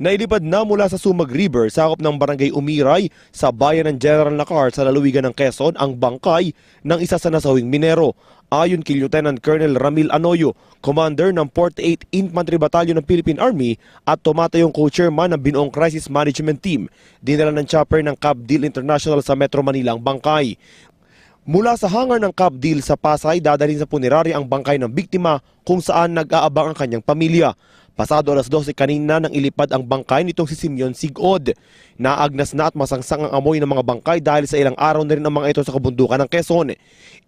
Nailipad na mula sa Sumag River, sakop ng barangay Umiray sa bayan ng General Nacar sa lalawigan ng Quezon ang bangkay ng isa sa nasawing minero. Ayon kay Lieutenant Colonel Ramil Anoyo, commander ng 48th Infantry Battalion ng Philippine Army at tumatayong co-chairman ng binuong crisis management team, dinala ng chopper ng Capdil International sa Metro Manila ang bangkay. Mula sa hangar ng Capdil sa Pasay, dadalhin sa punerarya ang bangkay ng biktima kung saan nag-aabang ang kanyang pamilya. Pasado alas 12 kanina nang ilipad ang bangkay nitong si Simeon Sigod. Naagnas na at masangsang ang amoy ng mga bangkay dahil sa ilang araw na rin ang mga ito sa kabundukan ng Quezon.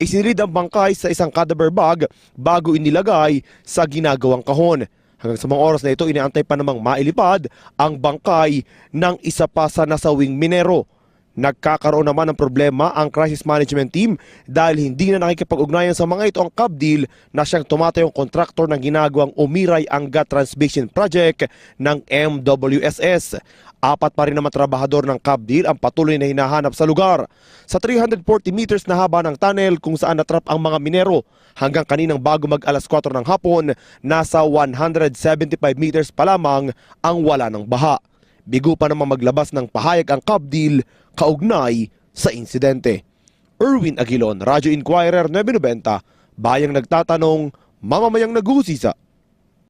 Isinilid ang bangkay sa isang cadaver bag bago inilagay sa ginagawang kahon. Hanggang sa mga oras na ito, inaantay pa namang mailipad ang bangkay ng isa pa sa nasawing minero. Nagkakaroon naman ng problema ang crisis management team dahil hindi na nakikipag-ugnayan sa mga ito ang Kabdil na siyang tumatayong kontraktor ng ginagawang Umiray Angat Transmission Project ng MWSS. Apat pa rin naman trabahador ng Kabdil ang patuloy na hinahanap sa lugar. Sa 340 meters na haba ng tunnel kung saan natrap ang mga minero, hanggang kaninang bago mag alas 4 ng hapon, nasa 175 meters pa lamang ang wala ng baha. Bigo pa namang maglabas ng pahayag ang Kabdil kaugnay sa insidente. Erwin Aguilon, Radyo Inquirer 990, bayang nagtatanong, mamamayang nagusisa.